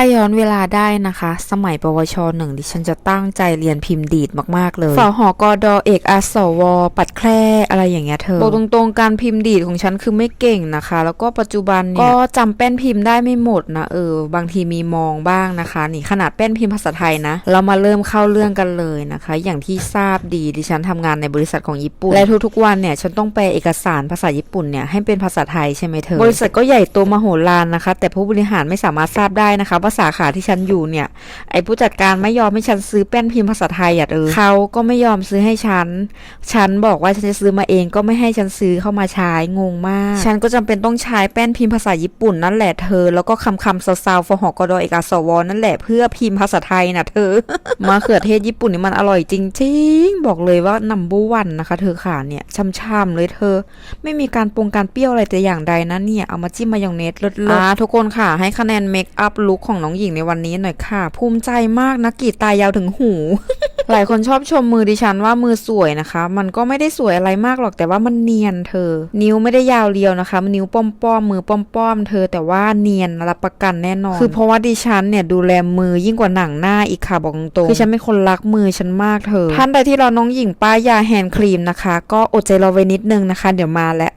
ถ้าย้อนเวลาได้นะคะ สมัยปวชหนึ่งดิฉันจะตั้งใจเรียนพิมพ์ดีดมากๆเลยฝอหอกอดอเอกอาสว ปัดแคร่อะไรอย่างเงี้ยเธอบอกตรงๆการพิมพ์ดีดของฉันคือไม่เก่งนะคะ แล้วก็ปัจจุบันเนี่ยก็จำแป้นพิมพ์ได้ไม่หมดนะเออบางทีมีมองบ้างนะคะ นี่ขนาดแป้นพิมพ์ภาษาไทยนะ เรามาเริ่มเข้าเรื่องกันเลยนะคะ อย่างที่ทราบดีดิฉันทำงานในบริษัทของญี่ปุ่นและทุกๆวันเนี่ยฉันต้องแปลเอกสารภาษาญี่ปุ่นเนี่ยให้เป็นภาษาไทยใช่ไหมเธอบริษัทก็ใหญ่โตมโหฬารนะคะ แต่ผู้บริหารไม่สามารถทราบได้นะคะว่าสาขาที่ฉันอยู่เนี่ย ไอผู้จัดการไม่ยอมให้ฉันซื้อแป้นพิมพ์ภาษาไทยอะเออเขาก็ไม่ยอมซื้อให้ฉัน ฉันบอกว่าฉันจะซื้อมาเองก็ไม่ให้ฉันซื้อเข้ามาใช้งงมาก ฉันก็จำเป็นต้องใช้แป้นพิมพ์ภาษาญี่ปุ่นนั่นแหละเธอ แล้วก็คำคำๆซาวๆฟอหอกดอเอกสวนั่นแหละเพื่อพิมพ์ภาษาไทยนะเธอมะเขือเทศญี่ปุ่นนี่มันอร่อยจริงๆ บอกเลยว่านัมเบอร์วันนะคะ เธอค่ะเนี่ยช่ำๆเลยเธอ ไม่มีการปรุงการเปรี้ยวอะไรแต่อย่างใดนะเนี่ยเอามาจิ้มมายองเนสเลิศๆอ่าทุกคนค่ะให้คะแนนเมคอัพลุคของน้องหญิงในวันนี้หน่อยค่ะ ภูมิใจมากนะกรีดตายาวถึงหู หลายคนชอบชมมือดิฉันว่ามือสวยนะคะ มันก็ไม่ได้สวยอะไรมากหรอกแต่ว่ามันเนียนเธอ นิ้วไม่ได้ยาวเรียวนะคะ มันนิ้วป้อมๆมือป้อมๆเธอแต่ว่าเนียนรับประกันแน่นอน คือเพราะว่าดิฉันเนี่ยดูแลมือยิ่งกว่าหนังหน้าอีกค่ะบอกตรงคือฉันเป็นคนรักมือฉันมากเธอ ท่านใดที่รอน้องหญิงป้ายยาแฮนด์ครีมนะคะ ก็อดใจรอไว้นิดนึงนะคะ เดี๋ยวมาแล้ว